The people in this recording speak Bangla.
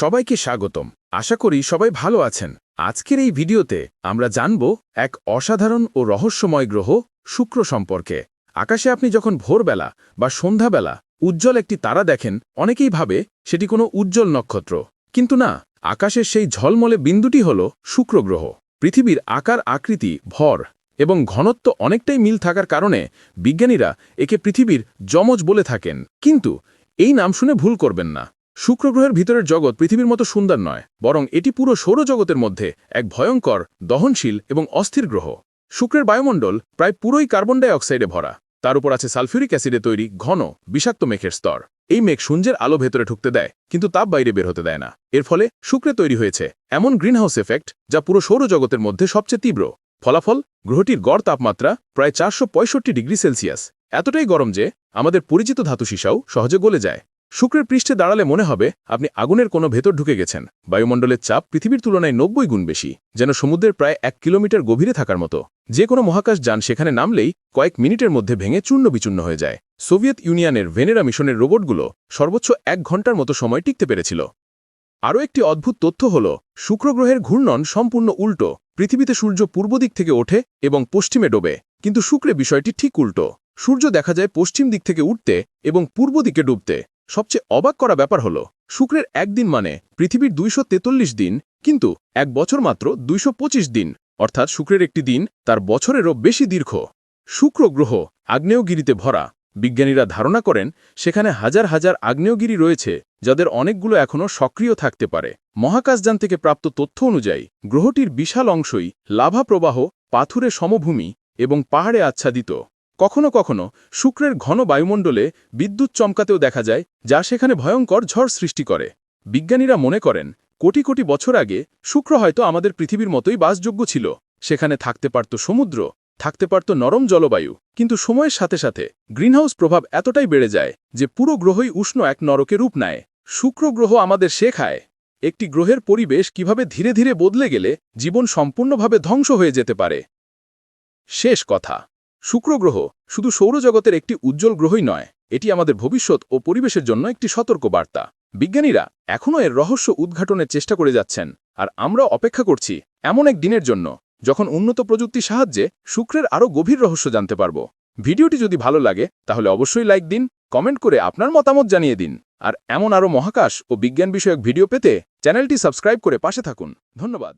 সবাইকে স্বাগতম। আশা করি সবাই ভালো আছেন। আজকের এই ভিডিওতে আমরা জানব এক অসাধারণ ও রহস্যময় গ্রহ শুক্র সম্পর্কে। আকাশে আপনি যখন ভোরবেলা বা সন্ধ্যাবেলা উজ্জ্বল একটি তারা দেখেন, অনেকেই ভাবে সেটি কোনো উজ্জ্বল নক্ষত্র। কিন্তু না, আকাশের সেই ঝলমলে বিন্দুটি হল শুক্র গ্রহ। পৃথিবীর আকার আকৃতি ভর এবং ঘনত্ব অনেকটাই মিল থাকার কারণে বিজ্ঞানীরা একে পৃথিবীর যমজ বলে থাকেন। কিন্তু এই নাম শুনে ভুল করবেন না। শুক্র গ্রহের ভিতরের জগৎ পৃথিবীর মতো সুন্দর নয়, বরং এটি পুরো সৌরজগতের মধ্যে এক ভয়ঙ্কর, দহনশীল এবং অস্থির গ্রহ। শুক্রের বায়ুমণ্ডল প্রায় পুরোই কার্বন ডাই অক্সাইডে ভরা। তার উপর আছে সালফিউরিক অ্যাসিডে তৈরি ঘন, বিষাক্ত মেঘের স্তর। এই মেঘ সূর্যের আলো ভেতরে ঢুকতে দেয়, কিন্তু তাপ বাইরে বের হতে দেয় না। এর ফলে শুক্রে তৈরি হয়েছে এমন গ্রিনহাউস এফেক্ট যা পুরো সৌরজগতের মধ্যে সবচেয়ে তীব্র। ফলাফল, গ্রহটির গড় তাপমাত্রা প্রায় চারশো পঁয়ষট্টি ডিগ্রি সেলসিয়াস। এতটাই গরম যে আমাদের পরিচিত ধাতু সীসাও সহজে গলে যায়। শুক্রের পৃষ্ঠে দাঁড়ালে মনে হবে, আপনি আগুনের কোনো ভেতর ঢুকে গেছেন। বায়ুমণ্ডলের চাপ পৃথিবীর তুলনায় নব্বই গুণ বেশি, যেন সমুদ্রের প্রায় এক কিলোমিটার গভীরে থাকার মতো। যে কোনো মহাকাশ যান সেখানে নামলেই কয়েক মিনিটের মধ্যে ভেঙে চূর্ণ বিচূর্ণ হয়ে যায়। সোভিয়েত ইউনিয়নের ভেনেরা মিশনের রোবটগুলো সর্বোচ্চ এক ঘণ্টার মতো সময় টিকতে পেরেছিল। আরও একটি অদ্ভুত তথ্য হল, শুক্রগ্রহের ঘূর্ণন সম্পূর্ণ উল্টো, পৃথিবীতে সূর্য পূর্ব দিক থেকে ওঠে এবং পশ্চিমে ডোবে, কিন্তু শুক্রে বিষয়টি ঠিক উল্টো। সূর্য দেখা যায় পশ্চিম দিক থেকে উঠতে এবং পূর্ব দিকে ডুবতে। সবচেয়ে অবাক করা ব্যাপার হল, শুক্রের একদিন মানে পৃথিবীর দুইশো তেতাল্লিশ দিন, কিন্তু এক বছর মাত্র দুইশ পঁচিশ দিন, অর্থাৎ শুক্রের একটি দিন, তার বছরেরও বেশি দীর্ঘ। শুক্র গ্রহ আগ্নেয়গিরিতে ভরা। বিজ্ঞানীরা ধারণা করেন, সেখানে হাজার হাজার আগ্নেয়গিরি রয়েছে, যাদের অনেকগুলো এখনও সক্রিয় থাকতে পারে। মহাকাশযান থেকে প্রাপ্ত তথ্য অনুযায়ী, গ্রহটির বিশাল অংশই লাভা প্রবাহ, পাথুরে সমভূমি এবং পাহাড়ে আচ্ছাদিত। কখনো কখনো শুক্রের ঘন বায়ুমণ্ডলে বিদ্যুৎ চমকাতেও দেখা যায়, যা সেখানে ভয়ঙ্কর ঝড় সৃষ্টি করে। বিজ্ঞানীরা মনে করেন, কোটি কোটি বছর আগে শুক্র হয়তো আমাদের পৃথিবীর মতোই বাসযোগ্য ছিল। সেখানে থাকতে পারত সমুদ্র, থাকতে পারত নরম জলবায়ু, কিন্তু সময়ের সাথে সাথে গ্রিনহাউস প্রভাব এতটাই বেড়ে যায় যে পুরো গ্রহই উষ্ণ এক নরকে রূপ নেয়। শুক্র গ্রহ আমাদের শেখায় একটি গ্রহের পরিবেশ কীভাবে ধীরে ধীরে বদলে গেলে জীবন সম্পূর্ণভাবে ধ্বংস হয়ে যেতে পারে? শেষ কথা। শুক্র গ্রহ শুধু সৌরজগতের একটি উজ্জ্বল গ্রহই নয়, এটি আমাদের ভবিষ্যৎ ও পরিবেশের জন্য একটি সতর্ক বার্তা বিজ্ঞানীরা এখনও এর রহস্য উদ্ঘাটনের চেষ্টা করে যাচ্ছেন, আর আমরা অপেক্ষা করছি এমন এক দিনের জন্য, যখন উন্নত প্রযুক্তির সাহায্যে শুক্রের আরও গভীর রহস্য জানতে পারব। ভিডিওটি যদি ভালো লাগে, তাহলে অবশ্যই লাইক দিন, কমেন্ট করে আপনার মতামত জানিয়ে দিন, আর এমন আরও মহাকাশ ও বিজ্ঞান বিষয়ক ভিডিও পেতে চ্যানেলটি সাবস্ক্রাইব করে পাশে থাকুন। ধন্যবাদ।